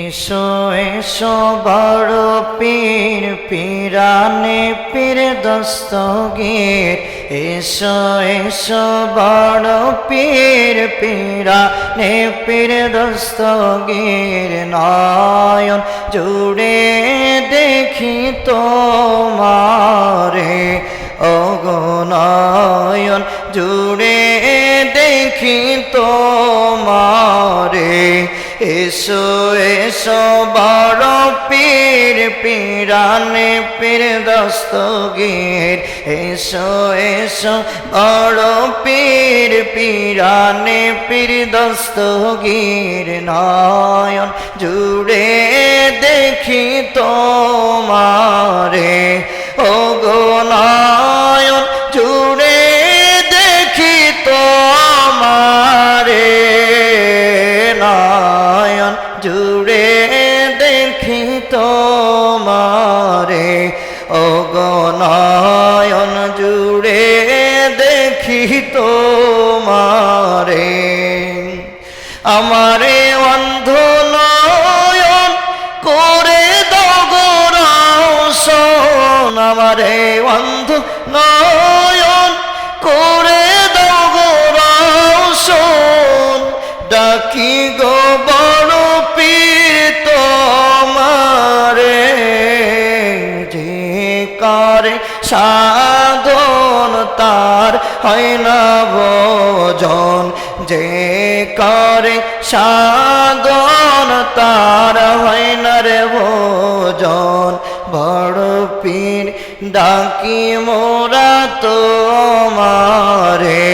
এসো এসো, বড় পীর পীরানে পীর দস্তগীর। এসো এসো, বড় পীর পীরানে পীর দস্তগীর। নয়ন জুড়ে দেখি তো তোমারে অগনয়ন জুড়ে দেখি তো তোমারে। এসো এসো, বড় পীর পীরানে পীর দস্তগীর। এসো এসো, বড় পীর পীরানে পীর দস্তগীর। নয়ন জুড়ে দেখি তোমারে। ও গো নয়ন জুড়ে দেখি তোমারে। ও গো জুড়ে দেখি তোমারে। আমারে অন্ধ নয়ন করে দগরাসন আমারে অন্ধ নয়ন করে দগরাসন ডাকি গো করে সাধন তার হয় না ভোজন। যে করে সাধন তার হয় না রে ভোজন। বড় পীর ডাকি মোরা তোমারে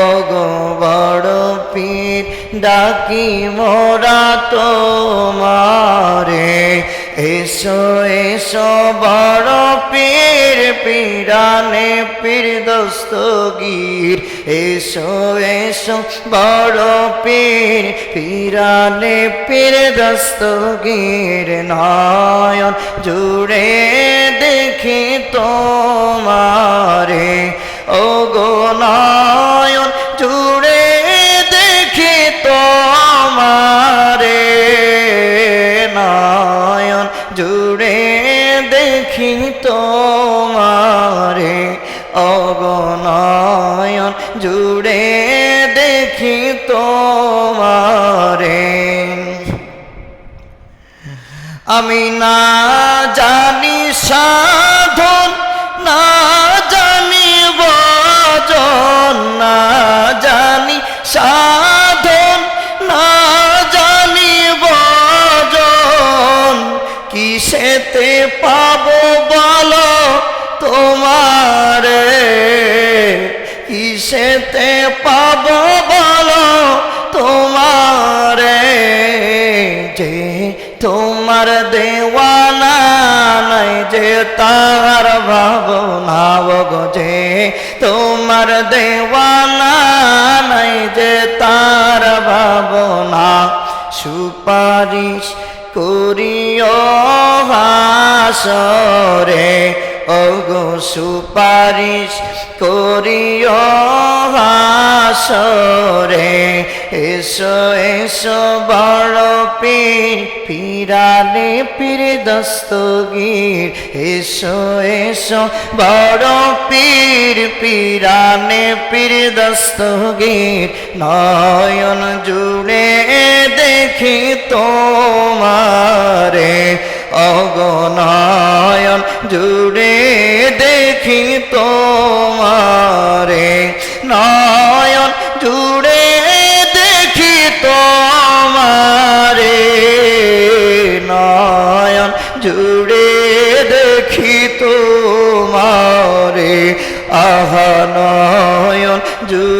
ও গো বড় পীর ডাকি মোরা তোমারে এসো এসো পীর পীরানে পীর দস্তগীর এসো এসো বড় পীর পীরানে পীর দস্তগীর নয়ন জুড়ে দেখি তোমারে। দেখি তোমারে অগনয়ন জুড়ে দেখি তোমারে। আমি না জানি সাধন কিসেতে পাবো বলো তোমারে? কিসেতে পাবো বলো তোমারে? যে তোমার দেওয়ানা নাই, যে তার ভাবনা যে তোমার দেওয়ানা নাই, যে তার ভাবনা সুপারিশ করিও হাসরে, ওগো সুপারিশ করিও হাসরে। এসো এসো, বড় পীর পীরানে পীর দস্তগীর। এসো এসো, বড় পীর পীরানে পীর দস্তগীর। নয়ন জুড়ে দেখি তোমারে অগনায়ন জুড়ে দেখি তোমারে নয়ন জুড়ে দেখি তোমারে নয়ন জুড়ে দেখি তোমারে আহা নয়ন জুড়ে